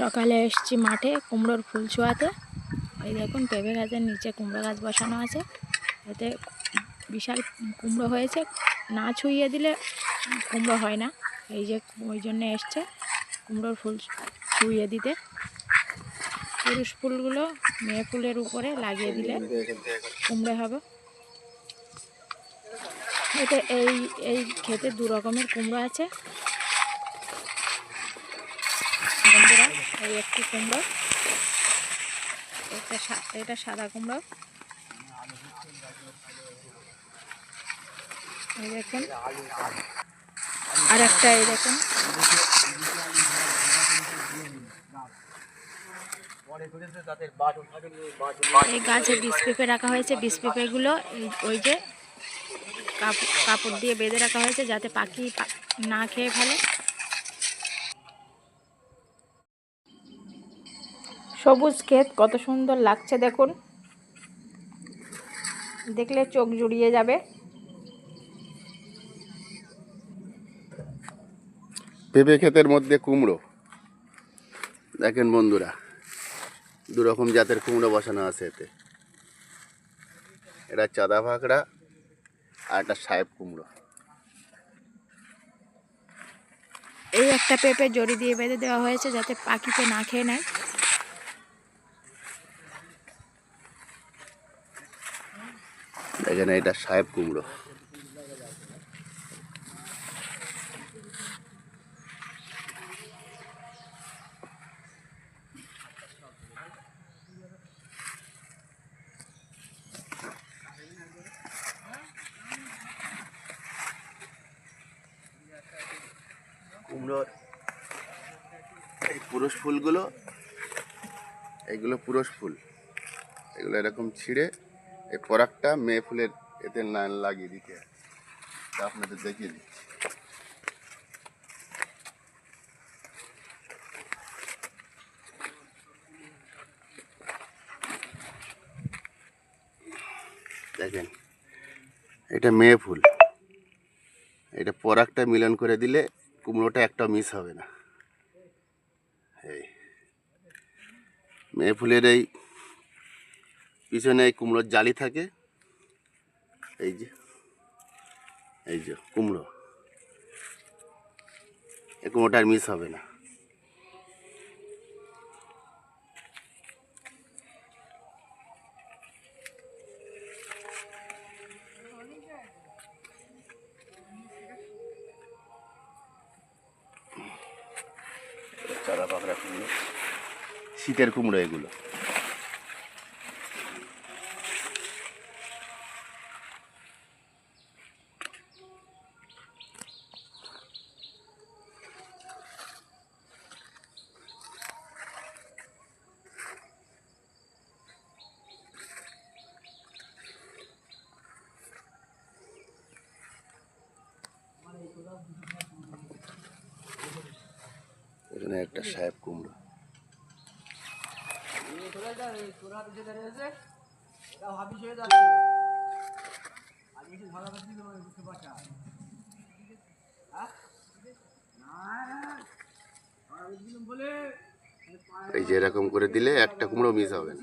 সকালে এসছি মাঠে কুমড়োর ফুল ছোঁয়াতে। এই দেখুন, পেঁপে গাছের নিচে কুমড়ো গাছ বসানো আছে। এতে বিশাল কুমড়ো হয়েছে। না ছুঁয়ে দিলে কুমড়ো হয় না। এই যে ওই জন্য এসছে কুমড়োর ফুল ছুঁয়ে দিতে। পুরুষ ফুলগুলো মেয়ে ফুলের উপরে লাগিয়ে দিলে কুমড়ো হবে। এতে এই এই খেতে দু রকমের কুমড়ো আছে বন্ধুরা এই একটি কুমড়ো। এটা এটা সাদা কুমড়ো। এই দেখুন। আর একটা এই দেখুন। এই গাছে বিষ পেঁপে রাখা হয়েছে। বিষ পেঁপেগুলো এই, ওই যে কাপ- কাপড় দিয়ে বেঁধে রাখা হয়েছে যাতে পাখি না খেয়ে ফেলে। সবুজ ক্ষেত কত সুন্দর লাগছে দেখুন। দেখলে চোখ জুড়িয়ে যাবে। পেঁপে ক্ষেতের মধ্যে কুমড়ো। দেখেন বন্ধুরা দু রকম জাতের কুমড়ো বসানো আছে এতে। এটা চাঁদা ফাঁকড়া আর একটা সাহেব কুমড়ো। এই একটা পেঁপে জড়ি দিয়ে বেঁধে দেওয়া হয়েছে যাতে পাখিতে না খেয়ে নেয়। দেখেন এটা সাহেব কুমড়ো এই পুরুষ ফুলগুলো এইগুলো পুরুষ ফুল। এগুলো এরকম ছিঁড়ে এই পরাগটা মেয়ে ফুলের এতে লাইন লাগিয়ে দিতে হয়। আপনাদের দেখিয়ে দিচ্ছি। দেখেন, এটা মেয়ে ফুল। এটা পরাগটা মিলন করে দিলে কুমড়োটা একটা মিস হবে না। এই, মেয়ে ফুলের এই পিছনে এই কুমড়োর জালি থাকে। এই যে এই যে কুমড়ো। এই কুমড়োটা আর মিস হবে না। কুমড়ো। শীতের কুমড়ো এগুলো। এখানে একটা সাহেব কুমড়ো। এই যে এরকম করে দিলে একটা কুমড়ো মিস হবে না।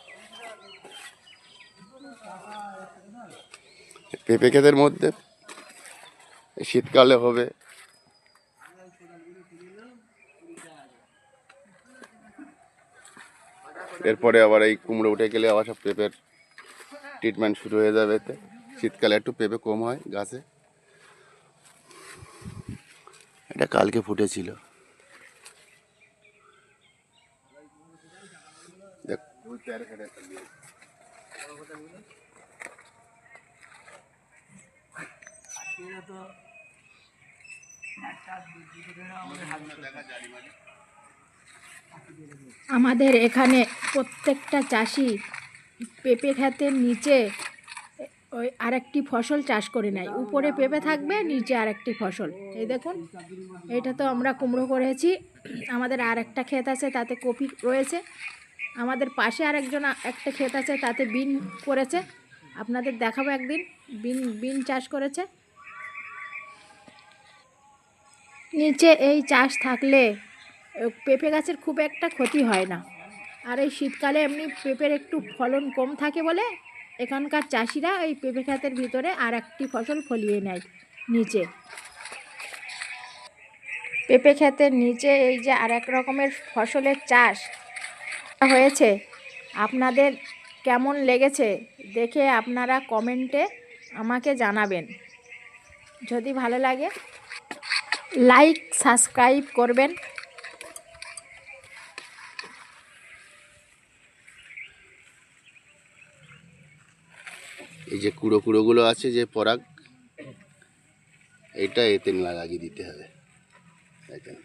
পেঁপে ক্ষেতের মধ্যে শীতকালে হবে। এরপরে আবার এই কুমড়ো উঠে গেলে আবার সব পেঁপের ট্রিটমেন্ট শুরু হয়ে যাবে এতে। শীতকালে একটু পেঁপে কম হয় গাছে। এটা কালকে ফুটেছিল। দেখ। আমাদের এখানে প্রত্যেকটা চাষি পেঁপে ক্ষেতের নিচে ওই আরেকটি ফসল চাষ করে নেয়। উপরে পেঁপে থাকবে নিচে আরেকটি ফসল। এই দেখুন এটা তো আমরা কুমড়ো করেছি। আমাদের আর একটা ক্ষেত আছে তাতে কপি রয়েছে। আমাদের পাশে আরেকজন একটা ক্ষেত আছে তাতে বিন করেছে আপনাদের দেখাবো একদিন বিন বিন চাষ করেছে। নিচে এই চাষ থাকলে পেঁপে গাছের খুব একটা ক্ষতি হয় না। আর এই শীতকালে এমনি পেঁপের একটু ফলন কম থাকে বলে, এখানকার চাষিরা এই পেঁপে খাতের ভিতরে আর একটি ফসল ফলিয়ে নেয় নিচে। পেঁপে ক্ষেতের নিচে এই যে আর এক রকমের ফসলের চাষ হয়েছে, আপনাদের কেমন লেগেছে দেখে আপনারা কমেন্টে আমাকে জানাবেন। যদি ভালো লাগে লাইক সাবস্ক্রাইব করবেন। এই যে কুড়ো কুড়োগুলো আছে যে পরাগ, এটা এতে লাগিয়ে দিতে হবে। দেখেন